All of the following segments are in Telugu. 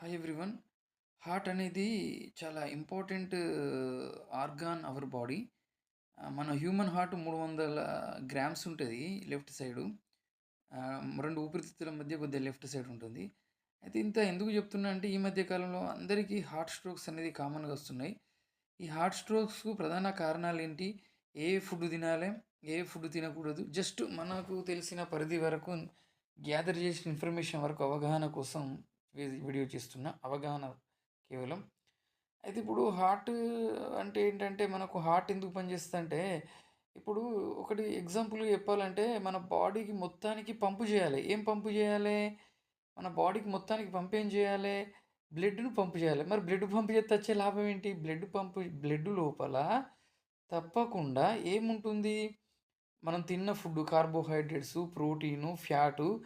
హాయ్ ఎవ్రీవన్ హార్ట్ అనేది చాలా ఇంపార్టెంట్ ఆర్గాన్ అవర్ బాడీ మన హ్యూమన్ హార్ట్ మూడు వందల గ్రామ్స్ ఉంటుంది లెఫ్ట్ సైడు రెండు ఊపిరితిత్తుల మధ్య కొద్దిగా లెఫ్ట్ సైడ్ ఉంటుంది. అయితే ఇంత ఎందుకు చెప్తున్నా అంటే ఈ మధ్య కాలంలో అందరికీ హార్ట్ స్ట్రోక్స్ అనేది కామన్గా వస్తున్నాయి. ఈ హార్ట్ స్ట్రోక్స్కు ప్రధాన కారణాలు ఏంటి? ఏ ఫుడ్ తినాలి? ఏ ఫుడ్ తినకూడదు? జస్ట్ మనకు తెలిసిన పరిధి వరకు గ్యాదర్ చేసిన ఇన్ఫర్మేషన్ వరకు అవగాహన కోసం వీడియో చేస్తున్న అవగాహన కేవలం. అయితే ఇప్పుడు హార్ట్ అంటే ఏంటంటే మనకు హార్ట్ ఎందుకు పనిచేస్తుంది అంటే ఇప్పుడు ఒకటి ఎగ్జాంపుల్ చెప్పాలంటే మన బాడీకి మొత్తానికి పంపు చేయాలి. ఏం పంపు చేయాలి? మన బాడీకి మొత్తానికి పంపు ఏం చేయాలి? బ్లడ్ను పంపు చేయాలి. మరి బ్లడ్ పంపు చేస్తే వచ్చే లాభం ఏంటి? బ్లడ్ పంపు బ్లడ్ లోపల తప్పకుండా ఏముంటుంది? మనం తిన్న ఫుడ్ కార్బోహైడ్రేట్స్ ప్రోటీను ఫ్యాటు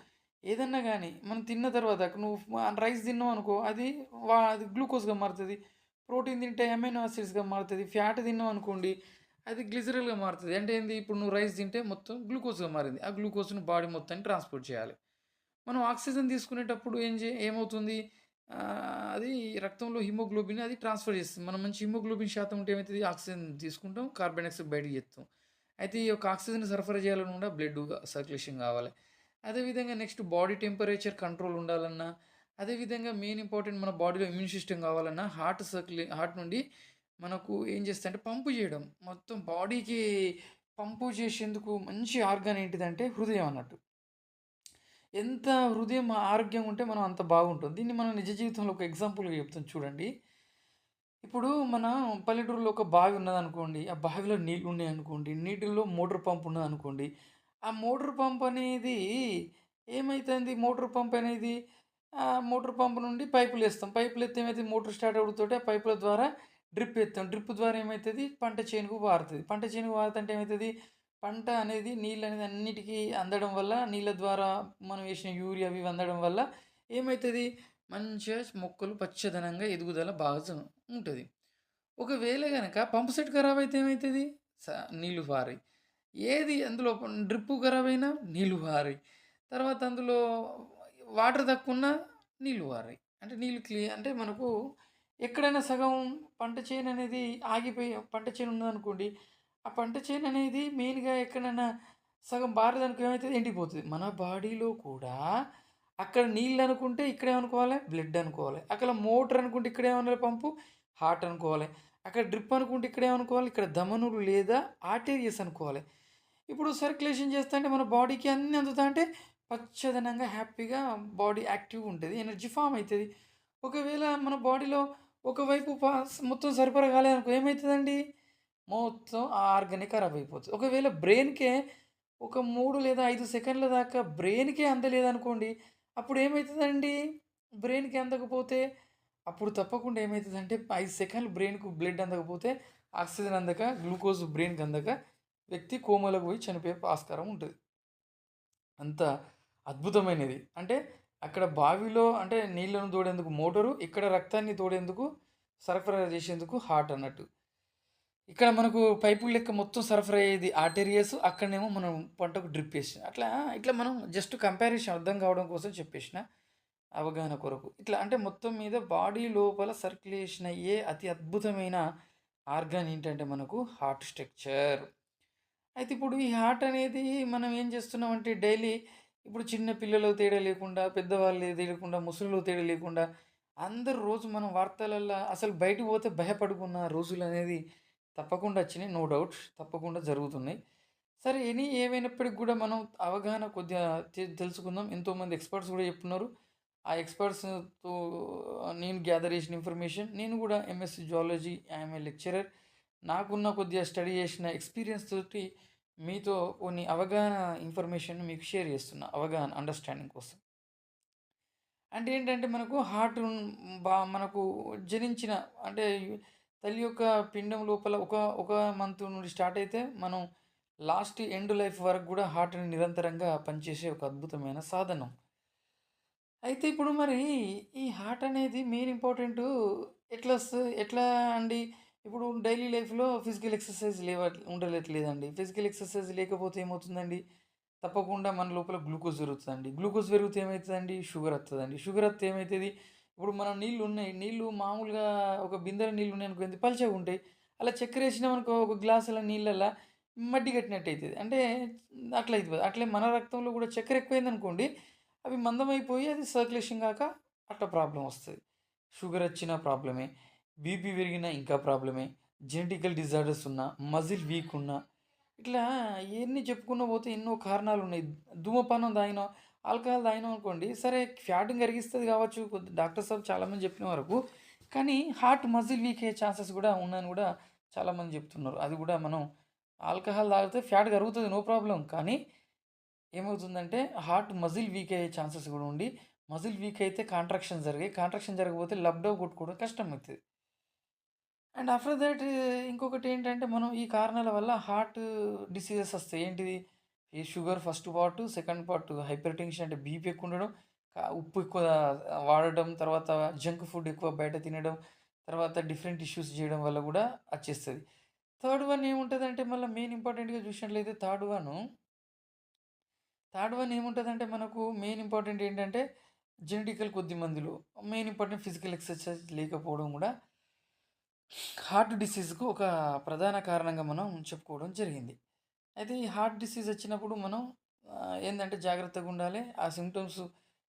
ఏదన్నా కానీ మనం తిన్న తర్వాత నువ్వు రైస్ తిన్నావు అనుకో అది వా అది గ్లూకోజ్గా మారుతుంది ప్రోటీన్ తింటే అమైనో యాసిడ్స్గా మారుతుంది ఫ్యాట్ తిన్నావు అనుకోండి అది గ్లిజరల్గా మారుతుంది. అంటే ఏంది? ఇప్పుడు నువ్వు రైస్ తింటే మొత్తం గ్లూకోజ్గా మారింది. ఆ గ్లూకోజ్ను బాడీ మొత్తాన్ని ట్రాన్స్పోర్ట్ చేయాలి. మనం ఆక్సిజన్ తీసుకునేటప్పుడు ఏం చే ఏమవుతుంది? అది రక్తంలో హిమోగ్లోబిన్ అది ట్రాన్స్ఫర్ చేస్తుంది. మనం మంచి హిమోగ్లోబిన్ శాతం ఉంటే ఏమవుతుంది ఆక్సిజన్ తీసుకుంటాం కార్బన్ డైఆక్సైడ్ బయటకు చేస్తాం అయితే ఈ యొక్క ఆక్సిజన్ సరఫరా చేయాలని కూడా బ్లడ్ సర్క్యులేషన్ కావాలి. అదేవిధంగా నెక్స్ట్ బాడీ టెంపరేచర్ కంట్రోల్ ఉండాలన్నా అదేవిధంగా మెయిన్ ఇంపార్టెంట్ మన బాడీలో ఇమ్యూన్ సిస్టమ్ కావాలన్నా హార్ట్ సర్క్యులే హార్ట్ నుండి మనకు ఏం చేస్తా అంటే పంపు చేయడం. మొత్తం బాడీకి పంపు చేసేందుకు మంచి ఆర్గాన్ ఏంటిదంటే హృదయం అన్నట్టు. ఎంత హృదయం ఆరోగ్యంగా ఉంటే మనం అంత బాగుంటుంది. దీన్ని మనం నిజ జీవితంలో ఒక ఎగ్జాంపుల్గా చెప్తాం చూడండి. ఇప్పుడు మన పల్లెటూరులో ఒక బావి ఉన్నదనుకోండి ఆ బావిలో నీళ్ళు ఉన్నాయి అనుకోండి నీటిలో మోటార్ పంప్ ఉన్నదనుకోండి ఆ మోటార్ పంప్ అనేది ఏమవుతుంది మోటార్ పంప్ అనేది ఆ మోటార్ పంప్ నుండి పైపులు వేస్తాం. పైపులు ఎత్తే ఏమైతే మోటార్ స్టార్ట్ అవుతుంటే ఆ పైపుల ద్వారా డ్రిప్ ఎత్తాం డ్రిప్ ద్వారా ఏమవుతుంది పంట చేనుకు వారుతుంది. పంట చేనుకు వారుతుంటే ఏమవుతుంది పంట అనేది నీళ్ళు అనేది అన్నిటికీ అందడం వల్ల నీళ్ళ ద్వారా మనం వేసిన యూరియా అవి అందడం వల్ల ఏమవుతుంది మంచిగా మొక్కలు పచ్చదనంగా ఎదుగుదల బాగా ఉంటుంది. ఒకవేళ కనుక పంప్ సెట్ ఖరాబ్ అయితే ఏమవుతుంది స- నీళ్ళు పారాయి ఏది అందులో డ్రిప్పు ఖరాబ్ అయినా నీళ్ళు పారాయి తర్వాత అందులో వాటర్ తక్కువ ఉన్నా నీళ్ళు పారాయి అంటే నీళ్ళు క్లియర్ అంటే మనకు ఎక్కడైనా సగం పంట చేను అనేది ఆగిపోయి పంట చేను ఉందనుకోండి ఆ పంట చేను అనేది మెయిన్గా ఎక్కడైనా సగం బారదనుకో ఏమవుతుంది ఎండిపోతుంది. మన బాడీలో కూడా అక్కడ నీళ్ళు అనుకుంటే ఇక్కడ ఏమనుకోవాలి బ్లడ్ అనుకోవాలి. అక్కడ మోటార్ అనుకుంటే ఇక్కడ ఏమనాలి పంపు హార్ట్ అనుకోవాలి. అక్కడ డ్రిప్ అనుకుంటే ఇక్కడ ఏమనుకోవాలి ఇక్కడ దమనులు లేదా ఆర్టీరియస్ అనుకోవాలి. ఇప్పుడు సర్క్యులేషన్ చేస్తా అంటే మన బాడీకి అన్ని అందుతా అంటే పచ్చదనంగా హ్యాపీగా బాడీ యాక్టివ్గా ఉంటుంది ఎనర్జీ ఫామ్ అవుతుంది ఒకవేళ మన బాడీలో ఒకవైపు మొత్తం సరిపడా కాలేదనుకో ఏమవుతుందండి మొత్తం ఆ ఆర్గానే ఖరాబ్ అయిపోతుంది. ఒకవేళ బ్రెయిన్కే ఒక మూడు లేదా ఐదు సెకండ్ల దాకా బ్రెయిన్కే అందలేదనుకోండి అప్పుడు ఏమవుతుందండి బ్రెయిన్కి అందకపోతే అప్పుడు తప్పకుండా ఏమవుతుందంటే ఐదు సెకండ్లు బ్రెయిన్కు బ్లడ్ అందకపోతే ఆక్సిజన్ అందక గ్లూకోజ్ బ్రెయిన్కి అందక వ్యక్తి కోమలకు పోయి చనిపోయే ఆస్కారం ఉంటుంది. అంత అద్భుతమైనది. అంటే అక్కడ బావిలో అంటే నీళ్ళను తోడేందుకు మోటారు ఇక్కడ రక్తాన్ని తోడేందుకు సరఫరా చేసేందుకు హార్ట్ అన్నట్టు. ఇక్కడ మనకు పైపుల లెక్క మొత్తం సరఫరా అయ్యేది ఆర్టేరియస్ అక్కడనేమో మనం పంటకు డ్రిప్ వేసిన. అట్లా ఇట్లా మనం జస్ట్ కంపారిజన్ అర్థం కావడం కోసం చెప్పేసిన అవగాహన కొరకు. ఇట్లా అంటే మొత్తం మీద బాడీ లోపల సర్క్యులేషన్ అయ్యే అతి అద్భుతమైన ఆర్గాన్ ఏంటంటే మనకు హార్ట్ స్ట్రక్చర్. అయితే ఇప్పుడు ఈ హార్ట్ అనేది మనం ఏం చేస్తున్నామంటే డైలీ ఇప్పుడు చిన్న పిల్లలు తేడా లేకుండా పెద్దవాళ్ళు తేడా ముసలిలో తేడా లేకుండా అందరు రోజు మనం వార్తలల్లో అసలు బయటకు పోతే భయపడుకున్న రోజులు అనేది తప్పకుండా వచ్చినాయి. నో డౌట్ తప్పకుండా జరుగుతున్నాయి. సరే ఎనీ ఏమైనప్పటికి కూడా మనం అవగాహన కొద్దిగా తెలుసుకుందాం. ఎంతోమంది ఎక్స్పర్ట్స్ కూడా చెప్తున్నారు. ఆ ఎక్స్పర్ట్స్తో నేను గ్యాదర్ చేసిన ఇన్ఫర్మేషన్ నేను కూడా MSc zoology I'm a lecturer నాకున్న కొద్దిగా స్టడీ చేసిన ఎక్స్పీరియన్స్ తోటి మీతో కొన్ని అవగాహన ఇన్ఫర్మేషన్ మీకు షేర్ చేస్తున్నా అవగాహన అండర్స్టాండింగ్ కోసం. అంటే ఏంటంటే మనకు హార్ట్ బా మనకు జనించిన అంటే తల్లి యొక్క పిండం లోపల ఒక ఒక మంత్ నుండి స్టార్ట్ అయితే మనం లాస్ట్ ఎండ్ లైఫ్ వరకు కూడా హార్ట్ని నిరంతరంగా పనిచేసే ఒక అద్భుతమైన సాధనం. అయితే ఇప్పుడు మరి ఈ హార్ట్ అనేది మెయిన్ ఇంపార్టెంట్ ఎట్లా వస్తుంది ఎట్లా అండి? ఇప్పుడు డైలీ లైఫ్లో ఫిజికల్ ఎక్సర్సైజ్ లేవ ఉండలేట్లేదండి. ఫిజికల్ ఎక్సర్సైజ్ లేకపోతే ఏమవుతుందండి? తప్పకుండా మన లోపల గ్లూకోజ్ పెరుగుతుందండి. గ్లూకోజ్ పెరిగితే ఏమవుతుందండి షుగర్ వస్తుందండి షుగర్ వస్తే ఏమవుతుంది ఇప్పుడు మనం నీళ్ళు ఉన్నాయి. నీళ్ళు మామూలుగా ఒక బిందెలో నీళ్ళు ఉన్నాయనుకో అనుకోండి పలిచగా ఉంటాయి. అలా చక్కెర వేసినామనుకో ఒక గ్లాసుల నీళ్ళల్ల మడ్డి కట్టినట్టు అవుతుంది అంటే అట్లా అవుతుంది అట్లే మన రక్తంలో కూడా చక్కెర ఎక్కువైందనుకోండి అవి మందమైపోయి అది సర్క్యులేషన్ కాక అట్లా ప్రాబ్లం వస్తుంది. షుగర్ వచ్చిన ప్రాబ్లమే. బీపీ పెరిగినా ఇంకా ప్రాబ్లమే. జెనెటికల్ డిజార్డర్స్ ఉన్నా, మజిల్ వీక్ ఉన్నా ఇట్లా ఎన్ని చెప్పుకున్న పోతే ఎన్నో కారణాలు ఉన్నాయి ధూమపానం తాగినా ఆల్కహాల్ తాగినాం అనుకోండి సరే ఫ్యాటింగ్ కరిగిస్తుంది కావచ్చు. డాక్టర్ సాబ్ చాలామంది చెప్పిన వరకు. కానీ హార్ట్ మజిల్ వీక్ అయ్యే ఛాన్సెస్ కూడా ఉన్నాయని కూడా చాలామంది చెప్తున్నారు. అది కూడా మనం ఆల్కహాల్ తాగితే ఫ్యాట్ కరుగుతుంది నో ప్రాబ్లం కానీ ఏమవుతుందంటే హార్ట్ మజిల్ వీక్ అయ్యే ఛాన్సెస్ కూడా ఉండి మజిల్ వీక్ అయితే కాంట్రాక్షన్ జరిగాయి. కాంట్రాక్షన్ జరగకపోతే లబ్‌డౌ కొట్టుకోవడం కష్టం అవుతుంది అండ్ ఆఫ్టర్ దట్ ఇంకొకటి ఏంటంటే మనం ఈ కారణాల వల్ల హార్ట్ డిసీజెస్ వస్తాయి. ఏంటిది? ఈ sugar first part, second part hypertension అంటే బీపీ ఎక్కువ ఉండడం, ఉప్పు ఎక్కువ వాడడం, తర్వాత జంక్ ఫుడ్ ఎక్కువ బయట తినడం, తర్వాత డిఫరెంట్ ఇష్యూస్ చేయడం వల్ల కూడా వచ్చేస్తుంది థర్డ్ వన్ ఏముంటుంది అంటే మళ్ళీ మెయిన్ ఇంపార్టెంట్‌గా చూసినట్లయితే థర్డ్ వన్ థర్డ్ వన్ ఏముంటదంటే మనకు మెయిన్ ఇంపార్టెంట్ ఏంటంటే జెనెటికల్ కొద్ది మందిలో మెయిన్ ఇంపార్టెంట్ ఫిజికల్ ఎక్సర్సైజ్ లేకపోవడం కూడా హార్ట్ డిసీజ్‌కు ఒక ప్రధాన కారణంగా మనం చెప్పుకోవడం జరిగింది. అయితే ఈ హార్ట్ డిసీజ్ వచ్చినప్పుడు మనం ఏంటంటే జాగ్రత్తగా ఉండాలి. ఆ సిమ్టమ్స్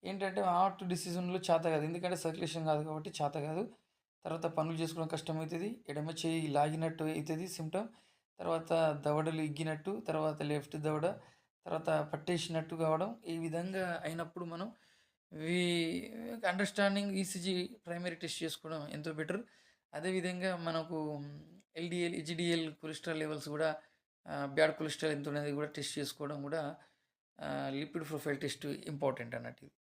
ఏంటంటే హార్ట్ డిసీజ్ ఉన్నలో చేత కాదు. ఎందుకంటే సర్క్యులేషన్ కాదు కాబట్టి చేత కాదు. తర్వాత పనులు చేసుకోవడం కష్టమవుతుంది ఎడమ చేయి లాగినట్టు అవుతుంది సిమ్టమ్ తర్వాత దవడలు ఇగ్గినట్టు, తర్వాత లెఫ్ట్ దవడ, తర్వాత పట్టేసినట్టు కావడం. ఈ విధంగా అయినప్పుడు మనం ఈ అండర్‌స్టాండింగ్ ఈసీజీ ప్రైమరీ టెస్ట్ చేసుకోవడం ఎంతో బెటర్. అదేవిధంగా మనకు ఎల్డిఎల్ హెచ్డిఎల్ కొలెస్ట్రాల్ లెవెల్స్ కూడా బ్యాడ్ కొలెస్ట్రాల్ ఎంత ఉన్నది కూడా టెస్ట్ చేసుకోవడం కూడా లిపిడ్ ప్రొఫైల్ టెస్ట్ ఇంపార్టెంట్ అన్నట్టు ఇది.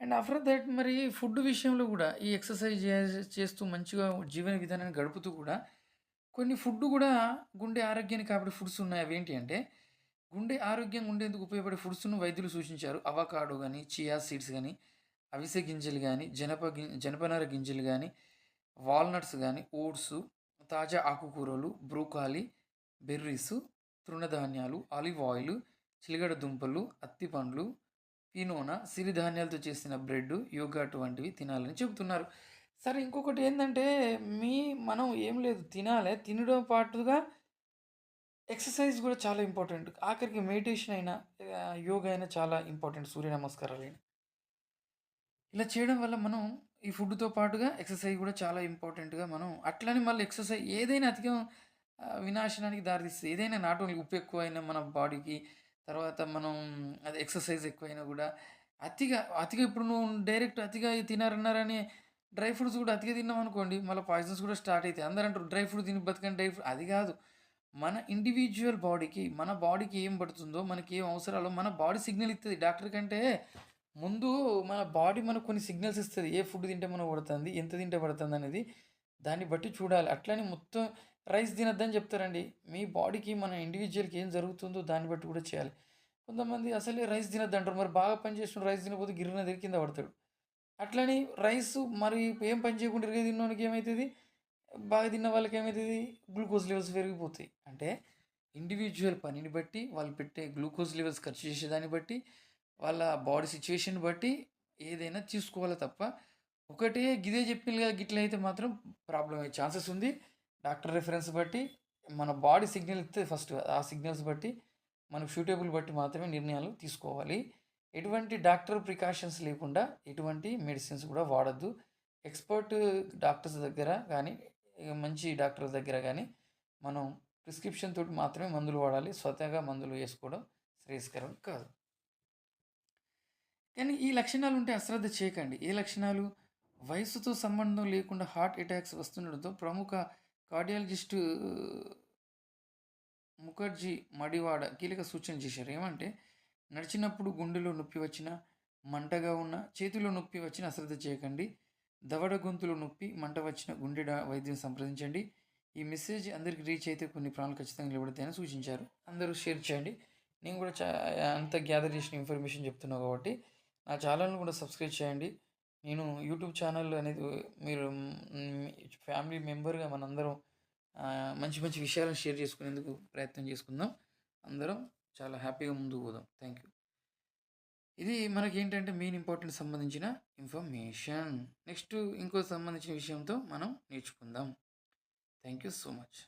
అండ్ ఆఫ్టర్ థట్ మరి ఫుడ్ విషయంలో కూడా ఈ ఎక్సర్సైజ్ చేస్తూ మంచిగా జీవన విధానాన్ని గడుపుతూ కూడా కొన్ని ఫుడ్ కూడా గుండె ఆరోగ్యానికి కాపాడే ఫుడ్స్ ఉన్నాయి. అవేంటి అంటే గుండె ఆరోగ్యంగా ఉండేందుకు ఉపయోగపడే ఫుడ్స్‌ను వైద్యులు సూచించారు. అవకాడో కానీ చియా సీడ్స్ కానీ అవిసె గింజలు కానీ జనప గిం జనపనార గింజలు కానీ వాల్‌నట్స్ కానీ ఓట్స్, తాజా ఆకుకూరలు, బ్రూకాలి బెర్రీస్, తృణధాన్యాలు, ఆలివ్ ఆయిల్, చిలగడ దుంపలు, అత్తి పండ్లు, క్వినోనా, సిరిధాన్యాలతో చేసిన బ్రెడ్, యోగర్ట్ వంటివి తినాలని చెబుతున్నారు. సరే ఇంకొకటి ఏంటంటే మీ మనం ఏం లేదు తినాలే. తినడం పాటుగా ఎక్సర్సైజ్ కూడా చాలా ఇంపార్టెంట్. ఆఖరికి మెడిటేషన్ అయినా యోగా అయినా చాలా ఇంపార్టెంట్. సూర్య నమస్కారాలైనా. ఇలా చేయడం వల్ల మనం ఈ ఫుడ్‌తో పాటుగా ఎక్సర్సైజ్ కూడా చాలా ఇంపార్టెంట్‌గా మనం అట్లనే మళ్ళీ ఎక్సర్సైజ్ ఏదైనా అధికం వినాశనానికి దారితీస్తుంది. ఏదైనా నాట్ ఓన్లీ ఉప్పు ఎక్కువైనా మన బాడీకి, తర్వాత మనం అది ఎక్సర్సైజ్ ఎక్కువైనా కూడా అతిగా అతిగా ఇప్పుడు నువ్వు డైరెక్ట్ అతిగా తినారన్నారని డ్రై ఫ్రూట్స్ కూడా అతిగా తిన్నామనుకోండి మళ్ళీ పాయిజన్స్ కూడా స్టార్ట్ అవుతాయి అందరూ అంటారు డ్రై ఫ్రూట్ తిని బతకండి డ్రై ఫ్రూట్ అది కాదు. మన ఇండివిజువల్ బాడీకి మన బాడీకి ఏం పడుతుందో, మనకి ఏం అవసరాలో మన బాడీ సిగ్నల్ ఇస్తుంది డాక్టర్ కంటే ముందు మన బాడీ మనకు కొన్ని సిగ్నల్స్ ఇస్తుంది ఏ ఫుడ్ తింటే మనం పడుతుంది, ఎంత తింటే పడుతుంది అనేది దాన్ని బట్టి చూడాలి. అట్లని మొత్తం రైస్ తినొద్దని చెప్తారండి. మీ బాడీకి మన ఇండివిజువల్కి ఏం జరుగుతుందో దాన్ని బట్టి కూడా చేయాలి. కొంతమంది అసలే రైస్ తినొద్దంటారు. మరి బాగా పని చేసినోడు రైస్ తినకపోతే గిర్రున తిరిగి కింద పడతాడు. అట్లని రైస్ మరి ఏం పని చేయకుండా ఇరగ తిన్నోనికి ఏమవుతుంది బాగా తిన్న వాళ్ళకి ఏమవుతుంది గ్లూకోజ్ లెవెల్స్ పెరిగిపోతాయి. అంటే ఇండివిజువల్ పనిని బట్టి, వాళ్ళు పెట్టే గ్లూకోజ్ లెవెల్స్ ఖర్చు చేసేదాన్ని బట్టి, వాళ్ళ బాడీ సిచ్యువేషన్ బట్టి ఏదైనా తీసుకోవాలి తప్ప, ఒకటే గిదే చెప్పిల్లు కదా గిట్లయితే మాత్రం ప్రాబ్లం అయ్యే ఛాన్సెస్ ఉంది. డాక్టర్ రిఫరెన్స్ బట్టి మన బాడీ సిగ్నల్ ఇస్తే ఫస్ట్. ఆ సిగ్నల్స్ బట్టి మనకు సూటబుల్ బట్టి మాత్రమే నిర్ణయాలు తీసుకోవాలి. ఎటువంటి డాక్టర్ ప్రికాషన్స్ లేకుండా ఎటువంటి మెడిసిన్స్ కూడా వాడద్దు ఎక్స్‌పర్ట్ డాక్టర్స్ దగ్గర కానీ మంచి డాక్టర్ దగ్గర కానీ మనం ప్రిస్క్రిప్షన్ తోటి మాత్రమే మందులు వాడాలి. స్వతహాగా మందులు వేసుకోవడం శ్రేయస్కరం కాదు. కానీ ఈ లక్షణాలు ఉంటే అశ్రద్ధ చేయకండి. ఏ లక్షణాలు? వయసుతో సంబంధం లేకుండా హార్ట్ అటాక్స్ వస్తుండడంతో ప్రముఖ కార్డియాలజిస్టు ముఖర్జీ మడివాడ కీలక సూచన చేశారు. ఏమంటే నడిచినప్పుడు గుండెలో నొప్పి వచ్చిన మంటగా ఉన్న చేతిలో నొప్పి వచ్చిన అశ్రద్ధ చేయకండి. దవడ గొంతులో నొప్పి, మంట వచ్చిన గుండె వైద్యం సంప్రదించండి. ఈ మెసేజ్ అందరికి రీచ్ అయితే కొన్ని ప్రాణాలు ఖచ్చితంగా నిలబడతాయని సూచించారు. అందరూ షేర్ చేయండి. నేను కూడా చా అంత గ్యాదర్ చేసిన ఇన్ఫర్మేషన్ చెప్తున్నా కాబట్టి నా ఛానల్‌ని కూడా సబ్స్క్రైబ్ చేయండి. నేను యూట్యూబ్ ఛానల్ అనేది మీరు ఫ్యామిలీ మెంబర్‌గా మనందరం మంచి మంచి విషయాలను షేర్ చేసుకునేందుకు ప్రయత్నం చేసుకుందాం. అందరం చాలా హ్యాపీగా ముందుకు పోదాం. Thank you. ఇది మనకేంటంటే మెయిన్ ఇంపార్టెంట్ సంబంధించిన ఇన్ఫర్మేషన్. నెక్స్ట్ ఇంకో సంబంధించిన విషయంతో మనం నేర్చుకుందాం. Thank you so much.